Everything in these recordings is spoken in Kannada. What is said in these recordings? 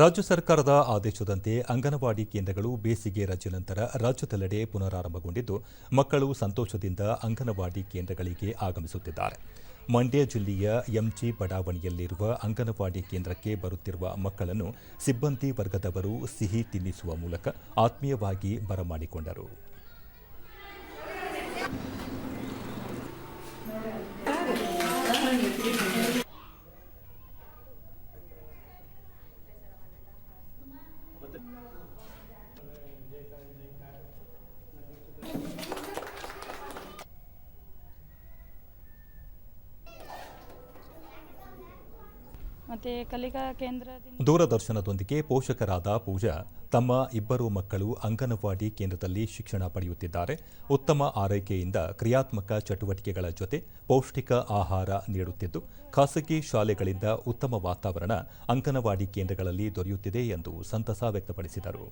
ರಾಜ್ಯ ಸರ್ಕಾರದ ಆದೇಶದಂತೆ ಅಂಗನವಾಡಿ ಕೇಂದ್ರಗಳು ಬೇಸಿಗೆ ರಜೆ ನಂತರ ರಾಜ್ಯದೆಲ್ಲೆಡೆ ಪುನರಾರಂಭಗೊಂಡಿದ್ದು, ಮಕ್ಕಳು ಸಂತೋಷದಿಂದ ಅಂಗನವಾಡಿ ಕೇಂದ್ರಗಳಿಗೆ ಆಗಮಿಸುತ್ತಿದ್ದಾರೆ. ಮಂಡ್ಯ ಜಿಲ್ಲೆಯ ಎಂಜಿ ಬಡಾವಣೆಯಲ್ಲಿರುವ ಅಂಗನವಾಡಿ ಕೇಂದ್ರಕ್ಕೆ ಬರುತ್ತಿರುವ ಮಕ್ಕಳನ್ನು ಸಿಬ್ಬಂದಿ ವರ್ಗದವರು ಸಿಹಿ ತಿನ್ನಿಸುವ ಮೂಲಕ ಆತ್ಮೀಯವಾಗಿ ಬರಮಾಡಿಕೊಂಡರು. ಮತ್ತು ಕಲಿಕಾ ಕೇಂದ್ರದಿಂದ ದೂರದರ್ಶನದೊಂದಿಗೆ ಪೋಷಕರಾದ ಪೂಜಾ ತಮ್ಮ ಇಬ್ಬರು ಮಕ್ಕಳು ಅಂಗನವಾಡಿ ಕೇಂದ್ರದಲ್ಲಿ ಶಿಕ್ಷಣ ಪಡೆಯುತ್ತಿದ್ದಾರೆ. ಉತ್ತಮ ಆರೈಕೆಯಿಂದ ಕ್ರಿಯಾತ್ಮಕ ಚಟುವಟಿಕೆಗಳ ಜೊತೆ ಪೌಷ್ಟಿಕ ಆಹಾರ ನೀಡುತ್ತಿದ್ದು ಖಾಸಗಿ ಶಾಲೆಗಳಿಂದ ಉತ್ತಮ ವಾತಾವರಣ ಅಂಗನವಾಡಿ ಕೇಂದ್ರಗಳಲ್ಲಿ ದೊರೆಯುತ್ತಿದೆ ಎಂದು ಸಂತಸ ವ್ಯಕ್ತಪಡಿಸಿದರು.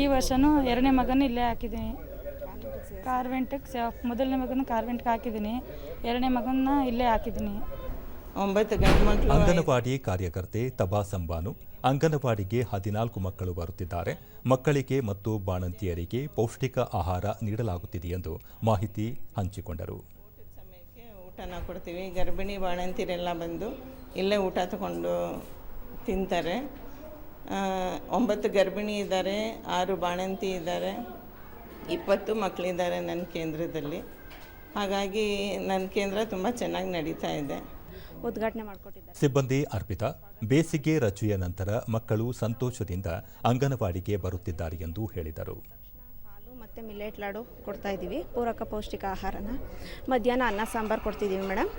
ಈ ವರ್ಷನೂ ಎರಡನೇ ಮಗನ ಇಲ್ಲೇ ಹಾಕಿದ್ದೀನಿ. ಕಾರ್ವೆಂಟಿಗೆ ಸ ಮೊದಲನೇ ಮಗನ ಕಾರ್ವೆಂಟ್ಗೆ ಹಾಕಿದ್ದೀನಿ. ಎರಡನೇ ಮಗನ ಇಲ್ಲೇ ಹಾಕಿದ್ದೀನಿ. ಒಂಬತ್ತು ಗಂಡು ಮಕ್ಕಳು ಅಂಗನವಾಡಿ ಕಾರ್ಯಕರ್ತೆ ತಬಾ ಸಂಬಾನು ಅಂಗನವಾಡಿಗೆ ಹದಿನಾಲ್ಕು ಮಕ್ಕಳು ಬರುತ್ತಿದ್ದಾರೆ. ಮಕ್ಕಳಿಗೆ ಮತ್ತು ಬಾಣಂತಿಯರಿಗೆ ಪೌಷ್ಟಿಕ ಆಹಾರ ನೀಡಲಾಗುತ್ತಿದೆ ಎಂದು ಮಾಹಿತಿ ಹಂಚಿಕೊಂಡರು. ಸಮಯಕ್ಕೆ ಊಟನ ಕೊಡ್ತೀವಿ. ಗರ್ಭಿಣಿ ಬಾಣಂತಿರೆಲ್ಲ ಬಂದು ಇಲ್ಲೇ ಊಟ ತಗೊಂಡು ತಿಂತಾರೆ. ಒಂಬತ್ತು ಗರ್ಭಿಣಿ ಇದ್ದಾರೆ ಆರು ಬಾಣಂತಿ ಇದ್ದಾರೆ. ಇಪ್ಪತ್ತು ಮಕ್ಕಳಿದ್ದಾರೆ ನನ್ನ ಕೇಂದ್ರದಲ್ಲಿ. ಹಾಗಾಗಿ ನನ್ನ ಕೇಂದ್ರ ತುಂಬ ಚೆನ್ನಾಗಿ ನಡೀತಾ ಇದೆ. ಉದ್ಘಾಟನೆ ಮಾಡಿಕೊಟ್ಟಿದ್ದಾರೆ. ಸಿಬ್ಬಂದಿ ಅರ್ಪಿತಾ ಬೇಸಿಗೆ ರಜೆಯ ನಂತರ ಮಕ್ಕಳು ಸಂತೋಷದಿಂದ ಅಂಗನವಾಡಿಗೆ ಬರುತ್ತಿದ್ದಾರೆ ಎಂದು ಹೇಳಿದರು. ಹಾಲು ಮತ್ತು ಮಿಲೇಟ್ ಲಾಡು ಕೊಡ್ತಾ ಇದ್ದೀವಿ ಪೂರಕ ಪೌಷ್ಟಿಕ ಆಹಾರನ. ಮಧ್ಯಾಹ್ನ ಅನ್ನ ಸಾಂಬಾರು ಕೊಡ್ತಿದ್ದೀವಿ ಮೇಡಮ್.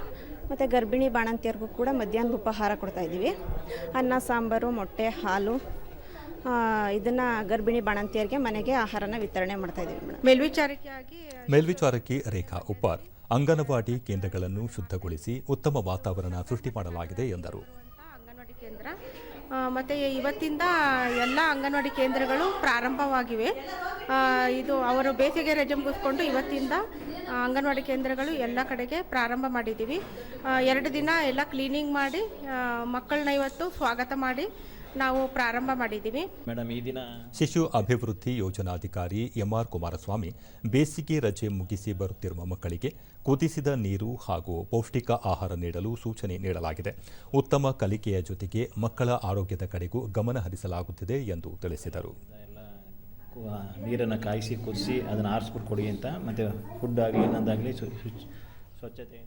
ಮತ್ತು ಗರ್ಭಿಣಿ ಬಾಣಂತಿಯರಿಗೂ ಕೂಡ ಮಧ್ಯಾಹ್ನ ಉಪಹಾರ ಕೊಡ್ತಾ ಇದ್ದೀವಿ. ಅನ್ನ ಸಾಂಬಾರು ಮೊಟ್ಟೆ ಹಾಲು ಇದನ್ನು ಗರ್ಭಿಣಿ ಬಾಣಂತಿಯರಿಗೆ ಮನೆಗೆ ಆಹಾರನ ವಿತರಣೆ ಮಾಡ್ತಾ ಇದ್ದೀವಿ ಮೇಡಮ್. ಮೇಲ್ವಿಚಾರಕಿಯಾಗಿ ಮೇಲ್ವಿಚಾರಕಿ ರೇಖಾ ಉಪ್ಪಾರ್ ಅಂಗನವಾಡಿ ಕೇಂದ್ರಗಳನ್ನು ಶುದ್ಧಗೊಳಿಸಿ ಉತ್ತಮ ವಾತಾವರಣ ಸೃಷ್ಟಿ ಮಾಡಲಾಗಿದೆ ಎಂದರು. ಅಂಗನವಾಡಿ ಕೇಂದ್ರ ಮತ್ತು ಮತ್ತೆ ಇವತ್ತಿಂದ ಎಲ್ಲ ಅಂಗನವಾಡಿ ಕೇಂದ್ರಗಳು ಪ್ರಾರಂಭವಾಗಿವೆ. ಇದು ಅವರು ಬೇಸಿಗೆ ರಜೆ ಮುಗಿಸ್ಕೊಂಡು ಇವತ್ತಿಂದ ಅಂಗನವಾಡಿ ಕೇಂದ್ರಗಳು ಎಲ್ಲ ಕಡೆಗೆ ಪ್ರಾರಂಭ ಮಾಡಿದ್ದೀವಿ. ಎರಡು ದಿನ ಎಲ್ಲ ಕ್ಲೀನಿಂಗ್ ಮಾಡಿ ಮಕ್ಕಳನ್ನ ಇವತ್ತು ಸ್ವಾಗತ ಮಾಡಿ ನಾವು ಪ್ರಾರಂಭ ಮಾಡಿದ್ದೀವಿ. ಮೇಡಮ್ ಈ ದಿನ ಶಿಶು ಅಭಿವೃದ್ಧಿ ಯೋಜನಾಧಿಕಾರಿ ಎಂಆರ್ ಕುಮಾರಸ್ವಾಮಿ ಬೇಸಿಗೆ ರಜೆ ಮುಗಿಸಿ ಬರುತ್ತಿರುವ ಮಕ್ಕಳಿಗೆ ಕುದಿಸಿದ ನೀರು ಹಾಗೂ ಪೌಷ್ಟಿಕ ಆಹಾರ ನೀಡಲು ಸೂಚನೆ ನೀಡಲಾಗಿದೆ. ಉತ್ತಮ ಕಲಿಕೆಯ ಜೊತೆಗೆ ಮಕ್ಕಳ ಆರೋಗ್ಯದ ಕಡೆಗೂ ಗಮನ ಹರಿಸಲಾಗುತ್ತಿದೆ ಎಂದು ತಿಳಿಸಿದರು. ನೀರನ್ನು ಕಾಯಿಸಿ ಕುದಿಸಿ ಅದನ್ನು ಆರಿಸ್ಬಿಟ್ಟು ಕೊಡಿ ಅಂತ ಮತ್ತು ಫುಡ್ ಆಗಲಿ ಇನ್ನೊಂದಾಗಲಿ ಸ್ವಚ್ಛತೆ